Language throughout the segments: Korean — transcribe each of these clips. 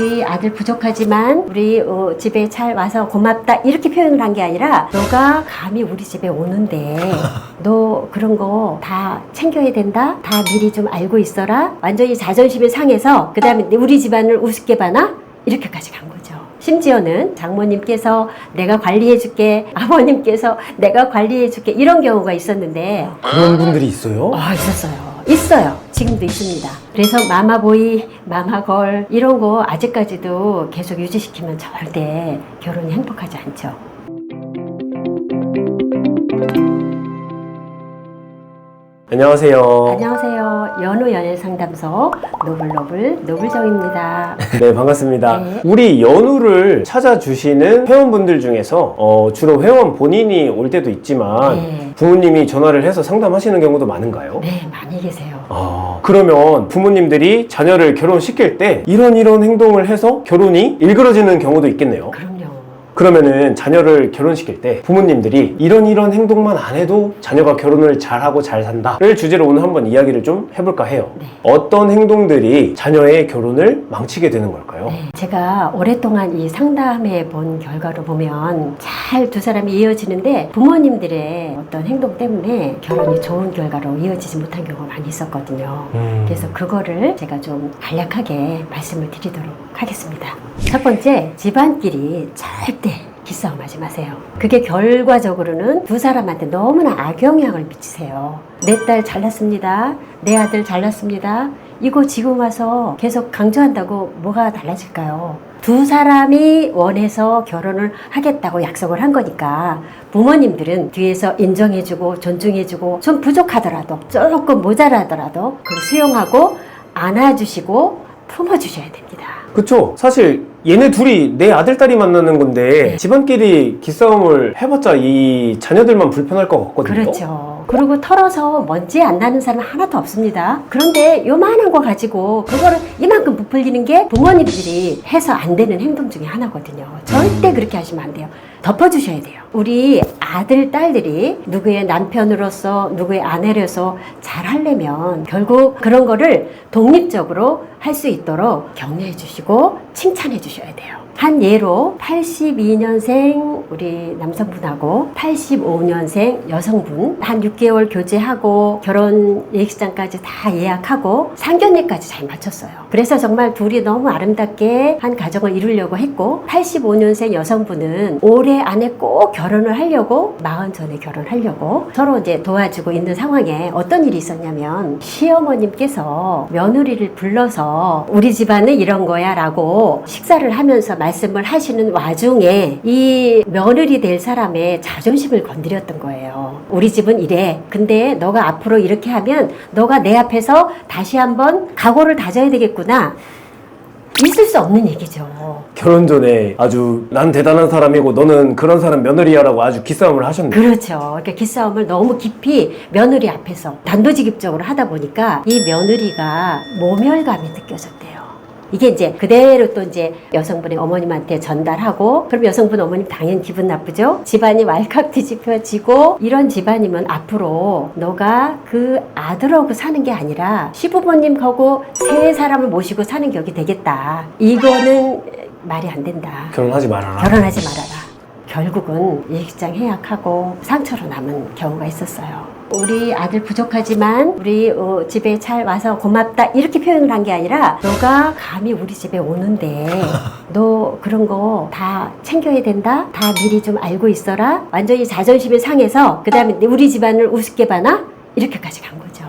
우리 아들 부족하지만 우리 어, 집에 잘 와서 고맙다 이렇게 표현을 한 게 아니라 너가 감히 우리 집에 오는데 너 그런 거 다 챙겨야 된다 다 미리 좀 알고 있어라 완전히 자존심이 상해서 그 다음에 우리 집안을 우습게 봐나 이렇게까지 간 거죠. 심지어는 장모님께서 내가 관리해줄게, 아버님께서 내가 관리해줄게 이런 경우가 있었는데 그런 분들이 있어요? 아 있었어요. 있어요. 지금도 있습니다. 그래서 마마보이, 마마걸 이런 거 아직까지도 계속 유지시키면 절대 결혼이 행복하지 않죠. 안녕하세요. 안녕하세요. 연우 연애 상담소 노블노블 노블정입니다. 네, 반갑습니다. 네. 우리 연우를 찾아주시는 회원분들 중에서 어, 주로 회원 본인이 올 때도 있지만 네. 부모님이 전화를 해서 상담하시는 경우도 많은가요? 네, 많 이 계세요. 아, 그러면 부모님들이 자녀를 결혼시킬 때 이런 이런 행동을 해서 결혼이 일그러지는 경우도 있겠네요. 그럼요. 그러면은 자녀를 결혼시킬 때 부모님들이 이런 이런 행동만 안 해도 자녀가 결혼을 잘하고 잘 산다를 주제로 오늘 한번 이야기를 좀 해볼까 해요. 네. 어떤 행동들이 자녀의 결혼을 망치게 되는 걸까요? 네, 제가 오랫동안 이 상담해 본 결과로 보면 잘 두 사람이 이어지는데 부모님들의 어떤 행동 때문에 결혼이 좋은 결과로 이어지지 못한 경우가 많이 있었거든요. 음. 그래서 그거를 제가 좀 간략하게 말씀을 드리도록 하겠습니다. 첫 번째, 집안끼리 절대 기싸움 하지 마세요. 그게 결과적으로는 두 사람한테 너무나 악영향을 미치세요. 내 딸 잘났습니다. 내 아들 잘났습니다. 이거 지금 와서 계속 강조한다고 뭐가 달라질까요? 두 사람이 원해서 결혼을 하겠다고 약속을 한 거니까 부모님들은 뒤에서 인정해주고 존중해주고 좀 부족하더라도 조금 모자라더라도 그걸 수용하고 안아주시고 품어주셔야 됩니다. 그쵸. 사실 얘네 둘이 내 아들, 딸이 만나는 건데 네. 집안끼리 기싸움을 해봤자 이 자녀들만 불편할 것 같거든요. 그렇죠. 그리고 털어서 먼지 안 나는 사람 하나도 없습니다. 그런데 요만한 거 가지고 그거를 이만큼 부풀리는 게 부모님들이 해서 안 되는 행동 중에 하나거든요. 절대 그렇게 하시면 안 돼요. 덮어주셔야 돼요. 우리 아들, 딸들이 누구의 남편으로서, 누구의 아내로서 잘 하려면 결국 그런 거를 독립적으로 할 수 있도록 격려해 주시고 칭찬해 주셔야 돼요. 한 예로 82년생 우리 남성분하고 85년생 여성분 한 6개월 교제하고 결혼 예식장까지 다 예약하고 상견례까지 잘 마쳤어요. 그래서 정말 둘이 너무 아름답게 한 가정을 이루려고 했고 85년생 여성분은 올해 안에 꼭 결혼을 하려고 마흔 전에 결혼하려고 서로 이제 도와주고 있는 상황에 어떤 일이 있었냐면 시어머님께서 며느리를 불러서 우리 집안은 이런 거야 라고 식사를 하면서 말씀을 하시는 와중에 이 며느리 될 사람의 자존심을 건드렸던 거예요. 우리 집은 이래. 근데 너가 앞으로 이렇게 하면 너가 내 앞에서 다시 한번 각오를 다져야 되겠구나. 있을 수 없는 얘기죠. 결혼 전에 아주 난 대단한 사람이고 너는 그런 사람 며느리야라고 아주 기싸움을 하셨네. 그렇죠. 그러니까 기싸움을 너무 깊이 며느리 앞에서 단도직입적으로 하다 보니까 이 며느리가 모멸감이 느껴졌대요. 이게 이제 그대로 또 이제 여성분의 어머님한테 전달하고 그럼 여성분 어머님 당연히 기분 나쁘죠? 집안이 왈칵 뒤집혀지고 이런 집안이면 앞으로 너가 그 아들하고 사는 게 아니라 시부모님하고 세 사람을 모시고 사는 격이 되겠다. 이거는 말이 안 된다. 결혼하지 말아라. 결혼하지 말아라. 결국은 예식장 해약하고 상처로 남은 경우가 있었어요. 우리 아들 부족하지만 우리 어, 집에 잘 와서 고맙다 이렇게 표현을 한 게 아니라 너가 감히 우리 집에 오는데 너 그런 거 다 챙겨야 된다? 다 미리 좀 알고 있어라? 완전히 자존심이 상해서 그 다음에 우리 집안을 우습게 봐나 이렇게까지 간 거죠.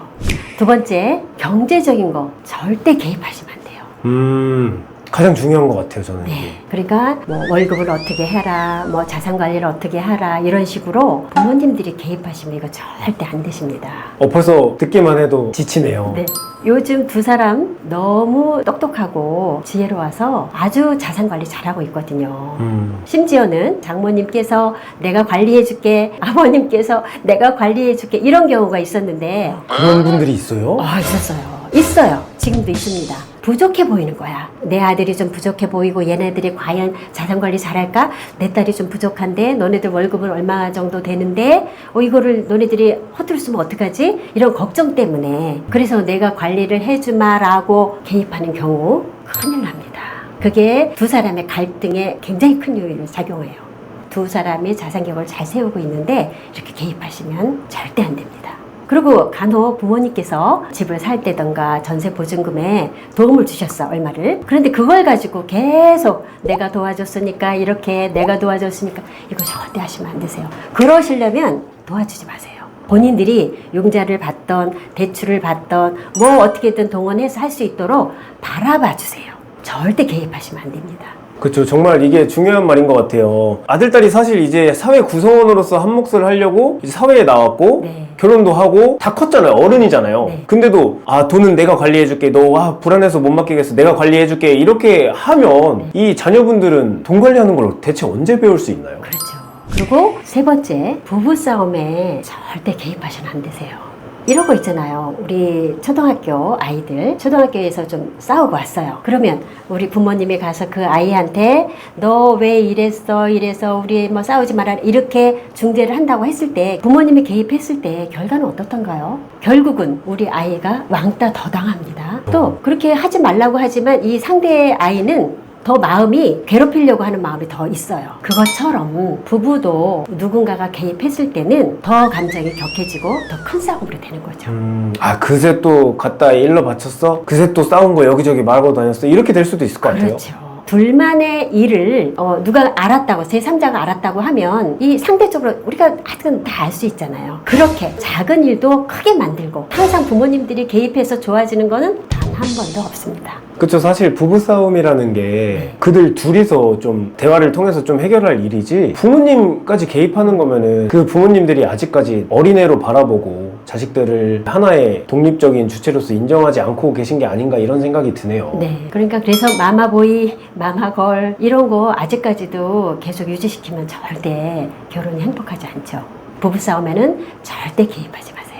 두 번째 경제적인 거 절대 개입하시면 안 돼요. 음, 가장 중요한 것 같아요, 저는. 이게. 네. 그러니까 뭐 월급을 어떻게 해라, 뭐 자산 관리를 어떻게 하라 이런 식으로 부모님들이 개입하시면 이거 절대 안 되십니다. 어, 벌써 듣기만 해도 지치네요. 네. 요즘 두 사람 너무 똑똑하고 지혜로워서 아주 자산 관리 잘하고 있거든요. 음, 심지어는 장모님께서 내가 관리해줄게, 아버님께서 내가 관리해줄게 이런 경우가 있었는데 그런 분들이 있어요? 아, 있었어요. 있어요. 지금도 있습니다. 부족해 보이는 거야. 내 아들이 좀 부족해 보이고 얘네들이 과연 자산 관리 잘할까? 내 딸이 좀 부족한데 너네들 월급은 얼마 정도 되는데 어 이거를 너네들이 허투루 쓰면 어떡하지? 이런 걱정 때문에 그래서 내가 관리를 해주마라고 개입하는 경우 큰일 납니다. 그게 두 사람의 갈등에 굉장히 큰 요인을 작용해요. 두 사람이 자산격을 잘 세우고 있는데 이렇게 개입하시면 절대 안 됩니다. 그리고 간혹 부모님께서 집을 살 때던가 전세 보증금에 도움을 주셨어 얼마를. 그런데 그걸 가지고 계속 내가 도와줬으니까 이렇게 내가 도와줬으니까 이거 절대 하시면 안 되세요. 그러시려면 도와주지 마세요. 본인들이 용자를 받던 대출을 받던 뭐 어떻게든 동원해서 할 수 있도록 바라봐 주세요. 절대 개입하시면 안 됩니다 그렇죠. 정말 이게 중요한 말인 것 같아요. 아들딸이 사실 이제 사회 구성원으로서 한 몫을 하려고 이제 사회에 나왔고 네. 결혼도 하고 다 컸잖아요. 어른이잖아요. 네. 근데도 아 돈은 내가 관리해줄게. 너 아, 불안해서 못 맡기겠어. 내가 관리해줄게. 이렇게 하면 이 자녀분들은 돈 관리하는 걸 대체 언제 배울 수 있나요? 그렇죠. 그리고 세 번째, 부부 싸움에 절대 개입하시면 안 되세요. 이런 거 있잖아요. 우리 초등학교 아이들, 초등학교에서 좀 싸우고 왔어요. 그러면 우리 부모님이 가서 그 아이한테 너 왜 이랬어, 이래서 우리 뭐 싸우지 마라, 이렇게 중재를 한다고 했을 때 부모님이 개입했을 때 결과는 어떻던가요? 결국은 우리 아이가 왕따 더 당합니다. 또 그렇게 하지 말라고 하지만 이 상대의 아이는 더 마음이 괴롭히려고 하는 마음이 더 있어요. 그것처럼 부부도 누군가가 개입했을 때는 더 감정이 격해지고 더 큰 싸움으로 되는 거죠. 음, 아 그새 또 갖다 일러 바쳤어? 그새 또 싸운 거 여기저기 말고 다녔어? 이렇게 될 수도 있을 것 같아요. 그렇죠. 둘만의 일을 어, 누가 알았다고 제3자가 알았다고 하면 이 상대적으로 우리가 하여튼 다 알 수 있잖아요. 그렇게 작은 일도 크게 만들고 항상 부모님들이 개입해서 좋아지는 거는 단 한 번도 없습니다. 그쵸 사실 부부싸움이라는 게 그들 둘이서 좀 대화를 통해서 좀 해결할 일이지 부모님까지 개입하는 거면은 그 부모님들이 아직까지 어린애로 바라보고 자식들을 하나의 독립적인 주체로서 인정하지 않고 계신 게 아닌가 이런 생각이 드네요 네. 그러니까 그래서 마마보이, 마마걸 이런 거 아직까지도 계속 유지시키면 절대 결혼이 행복하지 않죠. 부부싸움에는 절대 개입하지 마세요.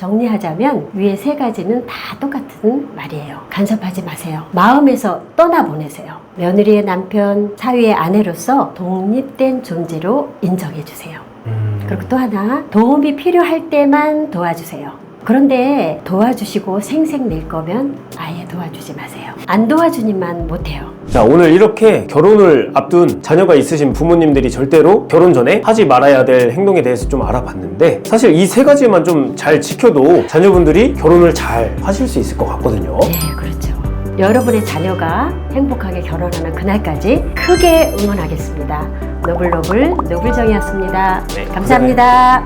정리하자면 위에 세 가지는 다 똑같은 말이에요. 간섭하지 마세요. 마음에서 떠나보내세요. 며느리의 남편, 사위의 아내로서 독립된 존재로 인정해 주세요. 음, 그리고 또 하나 도움이 필요할 때만 도와주세요. 그런데 도와주시고 생색 낼 거면 아예 도와주지 마세요. 안 도와주니만 못해요. 자 오늘 이렇게 결혼을 앞둔 자녀가 있으신 부모님들이 절대로 결혼 전에 하지 말아야 될 행동에 대해서 좀 알아봤는데 사실 이 세 가지만 좀 잘 지켜도 자녀분들이 결혼을 잘 하실 수 있을 것 같거든요 네, 그렇죠. 여러분의 자녀가 행복하게 결혼하는 그날까지 크게 응원하겠습니다. 노블노블 노블정이었습니다. 네, 감사합니다.